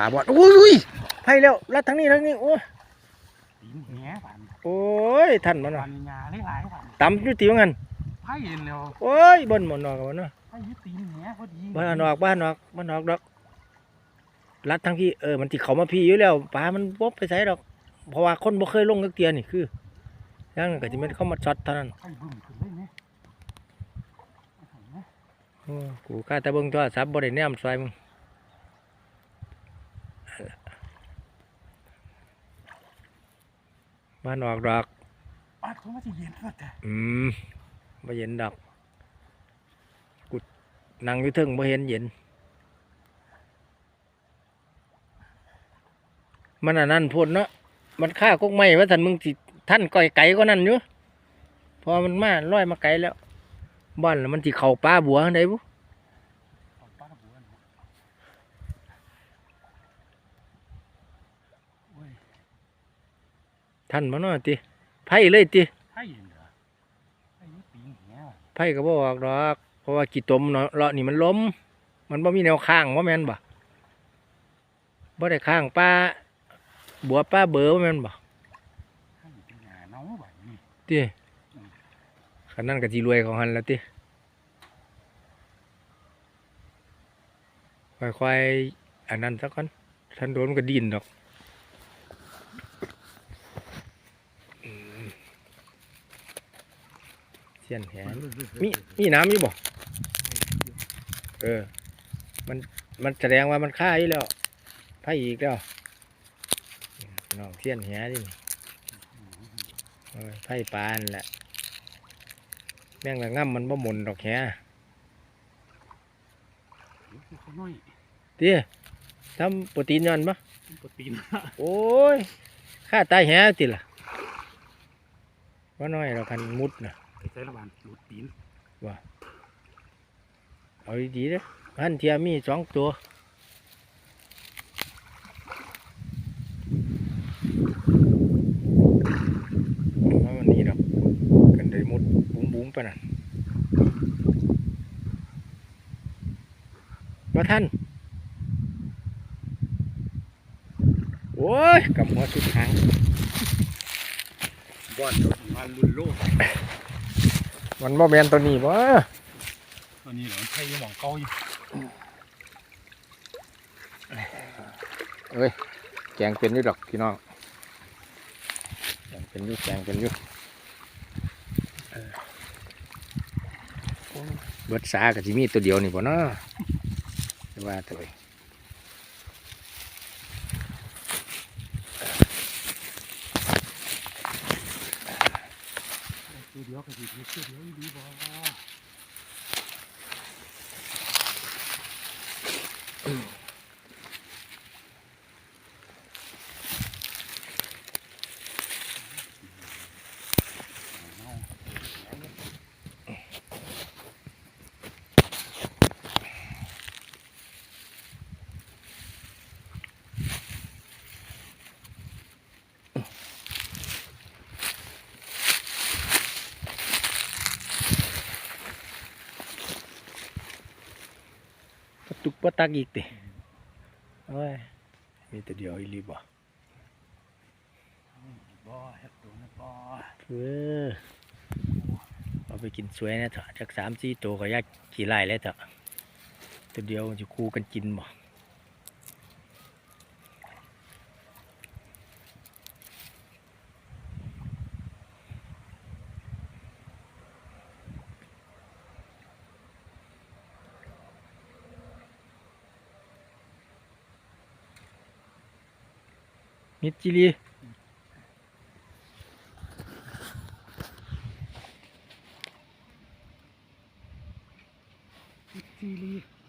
ป่าบอดโอ้ยอุ้ยไผ่แล้วลัดทั้งนี้ทั้งนี้โอ้ยตีนแหนผ่านโอ้ยท่านมันผ่าน่ะนงาหลายๆผ่านตำอยู่ติวงันไผ่เร็วโอ้ยบนหมอนอกกันเนาะไผ่ยึดตีนแหนพอดีบ้านนอกบ้านนอกบ้านนอกดอกลัดทั้งพี่เออมันติเขามาพี่อยู่แล้วปลามันบกไปใส่ดอก เพราะว่าคนบ่เคยลงกักเตียนี่คือยังก็จะไม่เข้ามาช็อตเท่านั้นไผ่บึ้มขึ้นเลยเนี่ยโอ้กูกล้าแต่เบิ่งโทรศัพท์บ่ได้แนมซอยมึง บ้านออกดอกปาดเขามาจะเย็นก็แต่อืมบ่เห็นดอกกูนั่งอยู่เทึงบ่เห็นเย็น มันอันนั้นพ่นเนาะมันฆ่ากกไม้ว่าท่านมึงสิท่านก่อยไก่ก็นั่นอยู่พอมันมาลอยมาไกลแล้ว บ้านแล้วมันสิเข้าป่าบัวได้บุ ปาดบัวนะโอ้ย ท่านมาเนาะติไผเลยติไผ่เหรอไผ่ยึดตีนแหนไผก็บ่ออกดอกเพราะว่ากี่ตมเนาะเลาะนี่มันล้ม มันบ่มีแนวข้างว่าแม่นบ่บ่ได้ข้างป้าบัวป้าเบอว่าแม่นบ่ไผ่เป็นงาเน่าแบบนี้ติคันนั้นก็สิรวยของหันแล้วติค่อยๆอันนั้นซะก่อนท่านโดนมันก็ดินดอกอืมเสียนแหนมีมีน้ำอยู่บ่เออ มันมันแสดงว่ามันฆ่าอยู่แล้วไพ่อีกแล้วน้องเทียนแหดิเออไพ่ปลานั่นแหละ แม่งละง่ำมันบ่หมุนดอกแหเขาน้อยเตี้ยทำโปรตีนย้อนปะโปรตีนโอ้ยฆ่าตายแหติล่ะว่าน้อยเราคันมุดนะ ไปใช้ระบาดหลุดตีนเอาดีๆเด้อหันเทียมีสองตัวว่ามันนี่ดอกกันได้มุดบุ้มบุ้มๆไปน่ะมาท่านโอ้ยกับหัวสุดทางบอนเขามาลุนโลก มันบ่แมนตัวนี้บ่ตอนนี้เหรอไผ่ยังหมองเก่าอยู่แกงเป็นอยู่ดอกพี่น้องแกงเป็นอยู่แกงเป็นอยู่เออโอ้ยเบิดสากับจิมีตัวเดียวนี่บ่เนาะแต่ว่าตัวเองตัว เดียวก็ดีตัวเดียวดีบ่อ ปะตุกปะตักอีกติโอ้ยมีตัวเดียวอีลีบ่บ่เฮ็ดตัวนะบ่เออเอาไปกินสวยนะเถอะจากสามสี่ตัวก็ยากกี่ไล่แล้วเถอะตัวเดียวจะคู่กันกินบ่ มิดจิลีซีรีส์